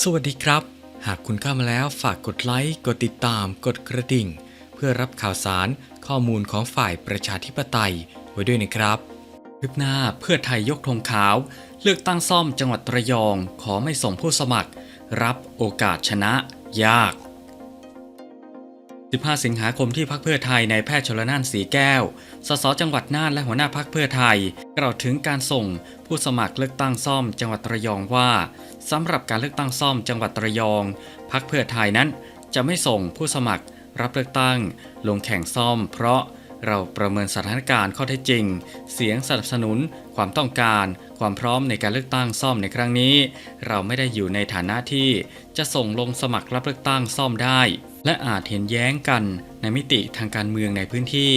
สวัสดีครับ หากคุณเข้ามาแล้วฝากกดไลค์กดติดตาม กดกระดิ่ง เพื่อรับข่าวสารข้อมูลของฝ่ายประชาธิปไตยไว้ด้วยนะครับคลิปหน้าเพื่อไทยยกธงขาว เลือกตั้งซ่อมจังหวัดระยอง ขอไม่ส่งผู้สมัคร รับโอกาสชนะ ยาก 15 สิงหาคมที่พักเพื่อไทยในแพทย์ชลนานสีแก้ว สสจังหวัดน่านและหัวหน้าพักเพื่อไทย กล่าวถึงการส่งผู้สมัครเลือกตั้งซ่อมจังหวัดระยองว่าสำหรับการเลือกตั้งซ่อมจังหวัดระยอง พักเพื่อไทยนั้น จะไม่ส่งผู้สมัครรับเลือกตั้ง ลงแข่งซ่อม เพราะ เราประเมินสถานการณ์ข้อเท็จจริง เสียงสนับสนุน ความต้องการ ความพร้อมในการเลือกตั้งซ่อมในครั้งนี้ เราไม่ได้อยู่ในฐานะที่จะส่งลงสมัครรับเลือกตั้งซ่อมได้ และอาจเห็นแย้งกันในมิติทางการเมืองในพื้นที่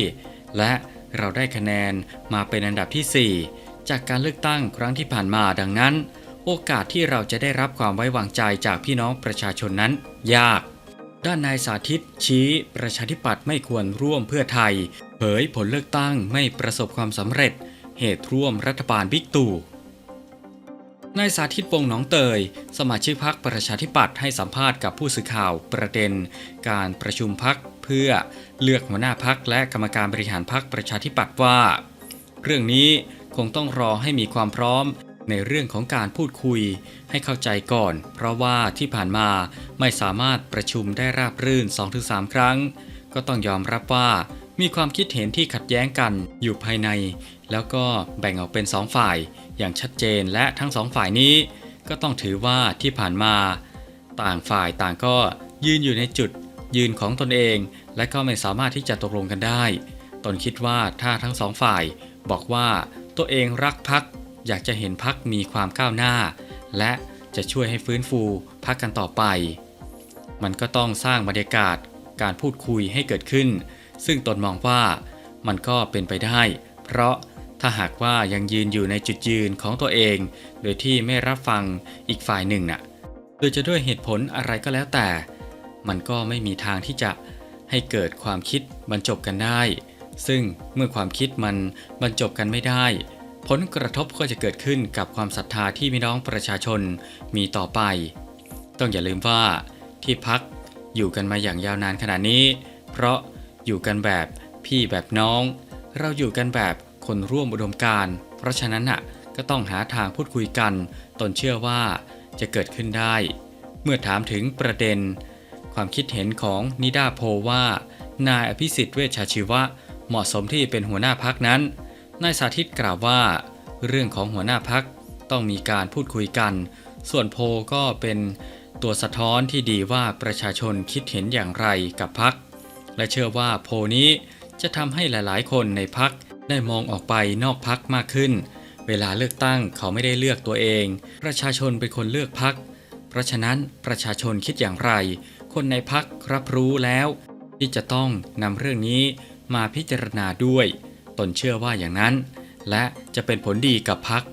และเราได้คะแนนมาเป็นอันดับที่ 4 จากการเลือกตั้งครั้งที่ผ่านมาดังนั้น โอกาสที่เราจะได้รับความไว้วางใจจากพี่น้องประชาชนนั้น ยาก ด้านนายสาธิตชี้ประชาธิปัตย์ไม่ควรร่วมเพื่อไทย เผยผลเลือกตั้งไม่ประสบความสำเร็จ เหตุร่วมรัฐบาลบิ๊กตู่นายสาธิตวงหนองเตย สมาชิกพักประชาธิปัตย์ให้สัมภาษณ์กับผู้สื่อข่าวประเด็น การประชุมพักเพื่อเลือกหัวหน้าพักและกรรมการบริหารพักประชาธิปัตย์ว่า เรื่องนี้คงต้องรอให้มีความพร้อม ในเรื่องของการพูดคุยให้เข้าใจก่อน เพราะว่าที่ผ่านมาไม่สามารถประชุมได้ราบรื่น 2-3 ครั้ง ก็ต้องยอมรับว่ามีความคิดเห็นที่ขัดแย้งกันอยู่ภายใน แล้วก็แบ่งออกเป็นสองฝ่าย อย่างชัดเจนและทั้งสองฝ่ายนี้ ก็ต้องถือว่าที่ผ่านมา ต่างฝ่ายต่างก็ยืนอยู่ในจุด ยืนของตนเอง และก็ไม่สามารถที่จะตกลงกันได้ ตนคิดว่าถ้าทั้งสองฝ่ายบอกว่าตัวเองรักพัก อยากจะเห็นพักมีความก้าวหน้า และจะช่วยให้ฟื้นฟูพักกันต่อไป มันก็ต้องสร้างบรรยากาศการพูดคุยให้เกิดขึ้น ซึ่งตนมองว่ามันก็เป็นไปได้ เพราะถ้าหากว่ายังยืนอยู่ในจุดยืนของตัวเอง โดยที่ไม่รับฟังอีกฝ่ายหนึ่งน่ะโดยจะด้วยเหตุผลอะไรก็แล้วแต่ มันก็ไม่มีทางที่จะให้เกิดความคิดบรรจบกันได้ ซึ่งเมื่อความคิดมันบรรจบกันไม่ได้ ผลกระทบก็จะเกิดขึ้นกับความศรัทธาที่พี่น้องประชาชนมีต่อไป ต้องอย่าลืมว่าที่พักอยู่กันมาอย่างยาวนานขนาดนี้ เพราะอยู่กันแบบพี่แบบน้อง เราอยู่กันแบบคนร่วมอุดมการเพราะฉะนั้นน่ะก็ต้องหาทางพูดคุยกัน ตนเชื่อว่าจะเกิดขึ้นได้ เมื่อถามถึงประเด็น ความคิดเห็นของนิดาโพว่า นายอภิสิทธิ์เวชชาชีวะ เหมาะสมที่เป็นหัวหน้าพักนั้น นายสาธิตกล่าวว่า เรื่องของหัวหน้าพักต้องมีการพูดคุยกัน ส่วนโพก็เป็นตัวสะท้อนที่ดีว่าประชาชนคิดเห็นอย่างไรกับพัก และเชื่อว่าโพนี้จะทำให้หลายๆ คนในพักได้มองออกไปนอกพักมากขึ้น เวลาเลือกตั้งเขาไม่ได้เลือกตัวเอง ประชาชนเป็นคนเลือกพัก เพราะฉะนั้นประชาชนคิดอย่างไร คนในพักรับรู้แล้ว ที่จะต้องนำเรื่องนี้มาพิจารณาด้วย ตนเชื่อว่าอย่างนั้น และจะเป็นผลดีกับพัก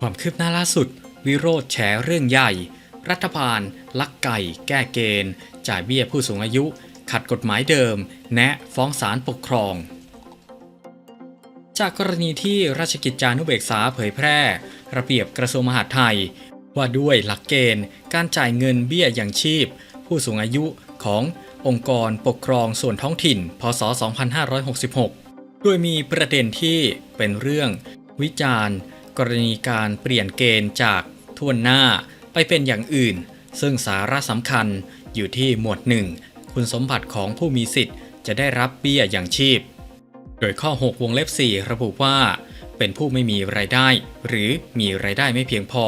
ความคืบหน้าล่าสุด วิโรธแฉเรื่องใหญ่ รัฐบาล ลักไก่ แก้เกณฑ์ จ่ายเบี้ยผู้สูงอายุ ขัดกฎหมายเดิม แนะฟ้องศาลปกครอง จากกรณีที่ราชกิจจานุเบกษาเผยแพร่ ระเบียบกระทรวงมหาดไทย ว่าด้วยหลักเกณฑ์ การจ่ายเงินเบี้ยอย่างชีพ ผู้สูงอายุขององค์กรปกครองส่วนท้องถิ่น พศ 2566 โดยมีประเด็นที่เป็นเรื่องวิจารณ์ กรณีการเปลี่ยนเกณฑ์จากทวนหน้าไปเป็นอย่างอื่น ซึ่งสาระสำคัญอยู่ที่หมวดหนึ่งคุณสมบัติของผู้มีสิทธิ์จะได้รับเบี้ยอย่างชีพ โดยข้อ 6 วงเล็บ 4 ระบุว่า เป็นผู้ไม่มีรายได้ หรือมีรายได้ไม่เพียงพอ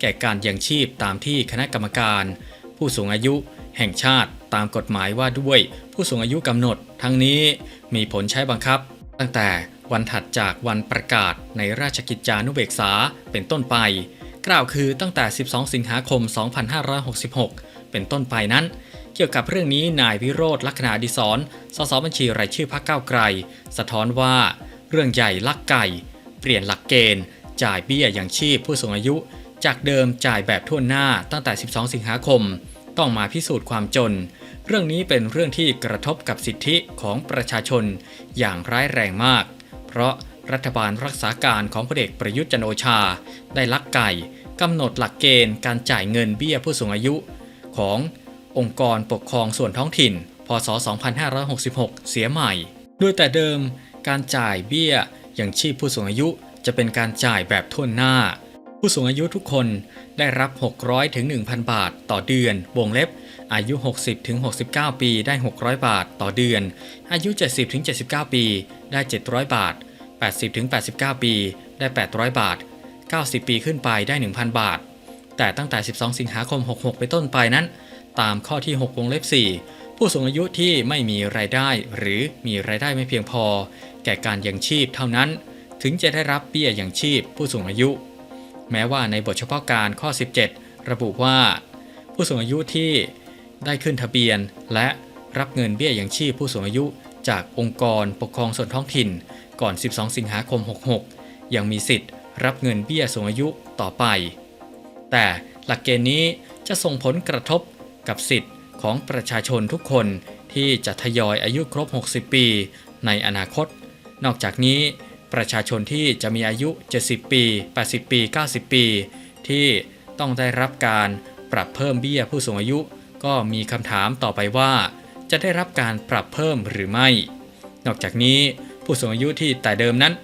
แก่การยังชีพตามที่คณะกรรมการ ผู้สูงอายุแห่งชาติตามกฎหมายว่าด้วยผู้สูงอายุกำหนด ทั้งนี้มีผลใช้บังคับ ตั้งแต่วันถัดจากวันประกาศในราชกิจจานุเบกษาเป็นต้นไป กล่าวคือตั้งแต่ 12 สิงหาคม 2566 เป็นต้นไปนั้น เกี่ยวกับเรื่องนี้นายวิโรธลักษณะดิศรสสบัญชีรายชื่อพรรคก้าวไกล สะท้อนว่า เรื่องใหญ่ลักไก่ เปลี่ยนหลักเกณฑ์ จ่ายเบี้ยอย่างชีพผู้สูงอายุ จากเดิมจ่ายแบบทั่วหน้าตั้งแต่ 12 สิงหาคม ต้องมาพิสูจน์ความจน เรื่องนี้เป็นเรื่องที่กระทบกับสิทธิของประชาชนอย่างร้ายแรงมาก เพราะรัฐบาลรักษาการของพลเอกประยุทธ์จันโอชา ได้ลักไก่กำหนดหลักเกณฑ์การจ่ายเงินเบี้ยผู้สูงอายุ ขององค์กรปกครองส่วนท้องถิ่น พศ 2566 เสียใหม่ โดยแต่เดิมการจ่ายเบี้ยอย่างชีพผู้สูงอายุจะเป็นการจ่ายแบบทั่วหน้า ผู้สูงอายุทุกคนได้รับ 600ถึง1,000 บาท ต่อเดือน วงเล็บ อายุ 60ถึง69 ปีได้ 600 บาท ต่อเดือน อายุ 70ถึง79 ปี ได้ 700 บาท 80ถึง89 ปี ได้ 800 บาท 90 ปีขึ้นไปได้ 1,000 บาท แต่ตั้งแต่ 12 สิงหาคม 66 ไปต้นไปนั้น ตามข้อที่ 6 วงเล็บ 4 ผู้สูงอายุที่ไม่มีรายได้ หรือมีรายได้ไม่เพียงพอ แก่การยังชีพเท่านั้น ถึงจะได้รับเบี้ยยังชีพผู้สูงอายุ แม้ว่าในบทเฉพาะการข้อ 17 ระบุว่า ผู้สูงอายุที่ได้ขึ้นทะเบียน และรับเงินเบี้ยยังชีพผู้สูงอายุจากองค์กรปกครองส่วนท้องถิ่น ก่อน 12 สิงหาคม 66 ยังมีสิทธิ์ รับเงินเบี้ยสูงอายุต่อไป แต่หลักเกณฑ์นี้จะส่งผลกระทบกับสิทธิ์ของประชาชนทุกคนที่จะทยอยอายุครบ 60 ปีในอนาคต นอกจากนี้ ประชาชนที่จะมีอายุ 70 ปี 80 ปี 90 ปี ที่ต้องได้รับการปรับเพิ่มเบี้ยผู้สูงอายุ ก็มีคำถามต่อไปว่า จะได้รับการปรับเพิ่มหรือไม่ นอกจากนี้ผู้สูงอายุที่แต่เดิมนั้น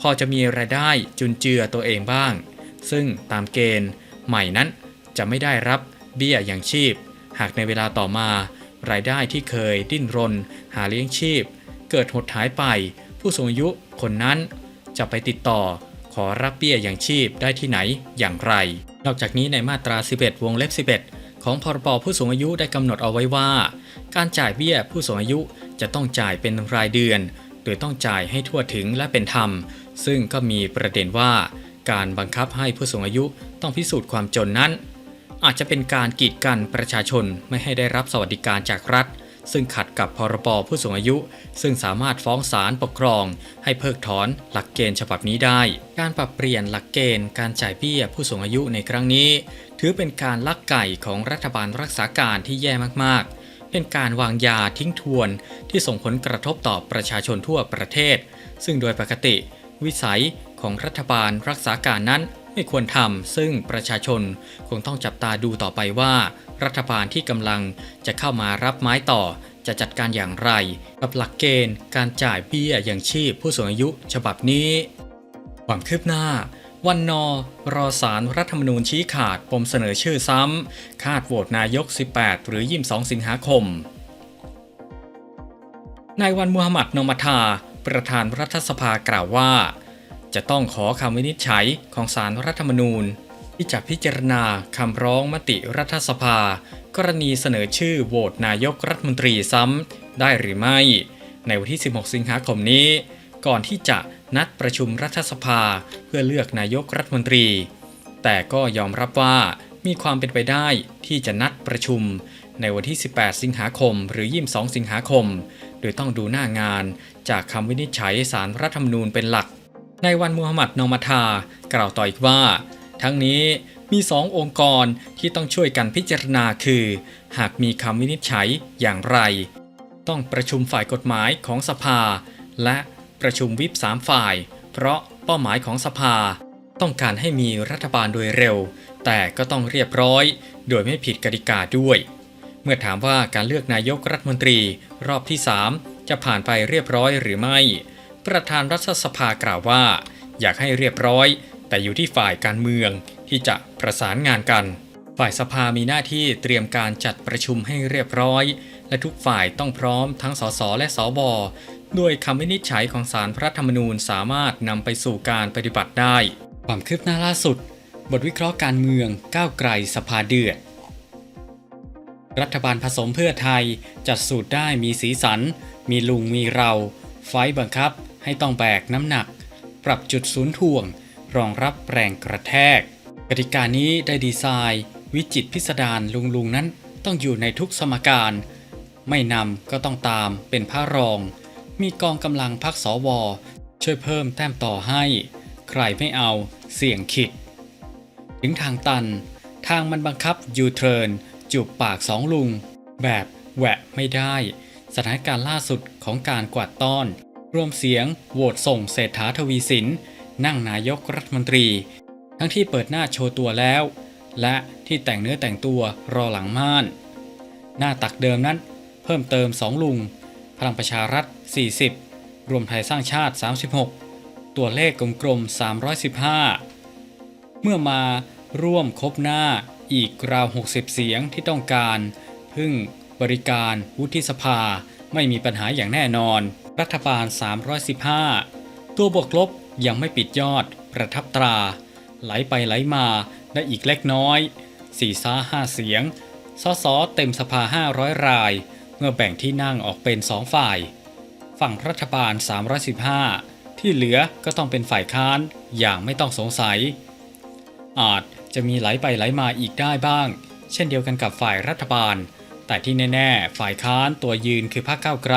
พอจะมีรายได้จุนเจือตัวเองบ้าง ซึ่งตามเกณฑ์ใหม่นั้นจะไม่ได้รับเบี้ยอย่างชีพ หากในเวลาต่อมา รายได้ที่เคยดิ้นรน หาเลี้ยงชีพ เกิดหดหายไป ผู้สูงอายุ คนนั้น จะไปติดต่อขอรับเบี้ยอย่างชีพได้ที่ไหนอย่างไร นอกจากนี้ในมาตรา 11 วงเล็บ 11 ของพรบผู้สูงอายุได้กำหนดเอาไว้ว่า การจ่ายเบี้ยผู้สูงอายุจะต้องจ่ายเป็นรายเดือน โดยต้องจ่ายให้ทั่วถึงและเป็นธรรม ซึ่งก็มีประเด็นว่า การบังคับให้ผู้สูงอายุต้องพิสูจน์ความจนนั้น อาจจะเป็นการกีดกันประชาชนไม่ให้ได้รับสวัสดิการจากรัฐ ซึ่งขัดกับพรบผู้สูงอายุ ซึ่งสามารถฟ้องศาลปกครอง ให้เพิกถอนหลักเกณฑ์ฉบับนี้ได้ การปรับเปลี่ยนหลักเกณฑ์การจ่ายเบี้ยผู้สูงอายุในครั้งนี้ ถือเป็นการลักไก่ของรัฐบาลรักษาการที่แย่มากๆ เป็นการวางยาทิ้งทวนที่ส่งผลกระทบต่อประชาชนทั่วประเทศ ซึ่งโดยปกติ วิสัยของรัฐบาลรักษาการนั้น ไม่ควรทำซึ่งประชาชนคงต้องจับตาดูต่อไปว่า รัฐบาลที่กำลังจะเข้ามารับไม้ต่อจะจัดการอย่างไร กับหลักเกณฑ์การจ่ายเบี้ยอย่างชีพผู้สูงอายุฉบับนี้ ความคืบหน้า วันนอรอสารรัฐธรรมนูญชี้ขาดปมเสนอชื่อซ้ำ คาดโหวตนายก 18 หรือ 22 สิงหาคมนายวันมูฮัมหมัดนอมาทา ประธานรัฐสภากล่าวว่า จะต้องขอคำวินิจฉัยของสารรัฐธรรมนูญ ที่จะพิจารณาคำร้องมติรัฐสภา กรณีเสนอชื่อโหวตนายกรัฐมนตรีซ้ำได้หรือไม่ ในวันที่ 16 สิงหาคมนี้ ก่อนที่จะนัดประชุมรัฐสภาเพื่อเลือกนายกรัฐมนตรี แต่ก็ยอมรับว่ามีความเป็นไปได้ที่จะนัดประชุม ในวันที่ 18 สิงหาคม หรือ 22 สิงหาคม โดยต้องดูหน้างานจากคำวินิจฉัยสารรัฐธรรมนูญเป็นหลัก ในวันมูฮัมหมัดนอมาทากล่าวต่ออีกว่า ทั้งนี้มีสององค์กรที่ต้องช่วยกันพิจารณาคือ หากมีคำวินิจฉัยอย่างไร ต้องประชุมฝ่ายกฎหมายของสภา และประชุมวิปสามฝ่าย เพราะเป้าหมายของสภา ต้องการให้มีรัฐบาลโดยเร็ว แต่ก็ต้องเรียบร้อย โดยไม่ผิดกติกาด้วย เมื่อถามว่าการเลือกนายกรัฐมนตรี รอบที่ 3 จะผ่านไปเรียบร้อยหรือไม่ ประธานรัฐสภากล่าวว่า อยากให้เรียบร้อย แต่อยู่ที่ฝ่ายการเมืองที่จะประสานงานกัน ฝ่ายสภามีหน้าที่เตรียมการจัดประชุมให้เรียบร้อย และทุกฝ่ายต้องพร้อมทั้งสสและสวด้วยคำวินิจฉัยของสารพระธรรมนูญสามารถนำไปสู่การปฏิบัติได้ ความคืบหน้าล่าสุด บทวิเคราะห์การเมืองก้าวไกลสภาเดือด รัฐบาลผสมเพื่อไทย จัดสูตรได้มีสีสัน มีลุงมีเรา ไฟบังคับ ให้ต้องแบกน้ำหนัก ปรับจุดศูนย์ถ่วง รองรับแรงกระแทก กติกานี้ได้ดีไซน์ วิจิตพิสดารลุงลุงนั้นต้องอยู่ในทุกสมการ ไม่นำก็ต้องตามเป็นพระรอง มีกองกำลังพักสว ช่วยเพิ่มแต้มต่อให้ ใครไม่เอาเสี่ยงขิด ถึงทางตัน ทางมันบังคับยูเทิร์นจูบปากสองลุง แบบแหวะไม่ได้ สถานการณ์ล่าสุดของการกวาดต้อน รวมเสียงโหวตส่งเศรษฐาทวีสิน นั่งนายกรัฐมนตรี ทั้งที่เปิดหน้าโชว์ตัวแล้ว และที่แต่งเนื้อแต่งตัวรอหลังม่าน หน้าตักเดิมนั้นเพิ่มเติม 2 ลุง พลังประชารัฐ 40 รวมไทยสร้างชาติ 36 ตัวเลขกลมๆ 315 เมื่อมาร่วมครบหน้าอีกราว 60 เสียงที่ต้องการ พึ่งบริการวุฒิสภาไม่มีปัญหาอย่างแน่นอน รัฐบาล 315 ตัวบวกลบยังไม่ปิดยอด ประทับตรา ไหลไปไหลมาได้อีกเล็กน้อยสี่ซ้าห้าเสียงสสเต็มสภา 500 ราย เมื่อแบ่งที่นั่งออกเป็นสองฝ่าย ฝั่งรัฐบาล 315 ที่เหลือก็ต้องเป็นฝ่ายค้านอย่างไม่ต้องสงสัย อาจจะมีไหลไปไหลมาอีกได้บ้าง เช่นเดียวกันกับฝ่ายรัฐบาล แต่ที่แน่ ๆ ฝ่ายค้านตัวยืนคือพรรคก้าวไกล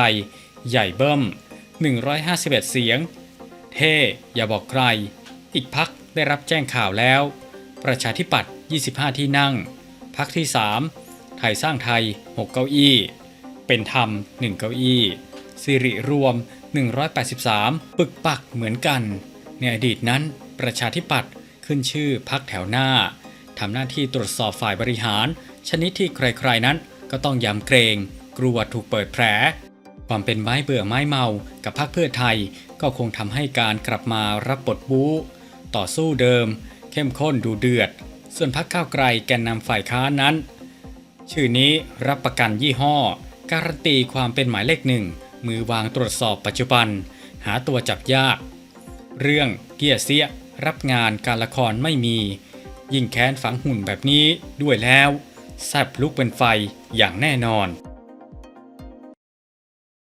ใหญ่เบิ้ม 151 เสียง เท่อย่าบอกใคร อีกพักได้รับแจ้งข่าวแล้ว ประชาธิปัตย์ 25 ที่นั่ง พักที่ 3 ไทยสร้างไทย 6 เก้าอี้ เป็นธรรม 1 เก้าอี้ สิริรวม 183 ปึกปักเหมือนกัน ในอดีตนั้น ประชาธิปัตย์ขึ้นชื่อพักแถวหน้าทำหน้าที่ตรวจสอบฝ่ายบริหาร ชนิดที่ใครๆนั้นก็ต้องยำเกรง กลัวถูกเปิดแผล ความเป็นไม้เบื่อไม้เมากับพรรคเพื่อไทย ก็คงทำให้การกลับมารับบทบู๊ต่อสู้เดิม เข้มข้นดูเดือด ส่วนพรรคก้าวไกลแกนนำฝ่ายค้านนั้น ชื่อนี้รับประกันยี่ห้อ การันตีความเป็นหมายเลขหนึ่งมือวางตรวจสอบปัจจุบัน หาตัวจับยาก เรื่องเกียเสียรับงานการละครไม่มี ยิ่งแค้นฝังหุ่นแบบนี้ด้วยแล้วแซบลุกเป็นไฟอย่างแน่นอน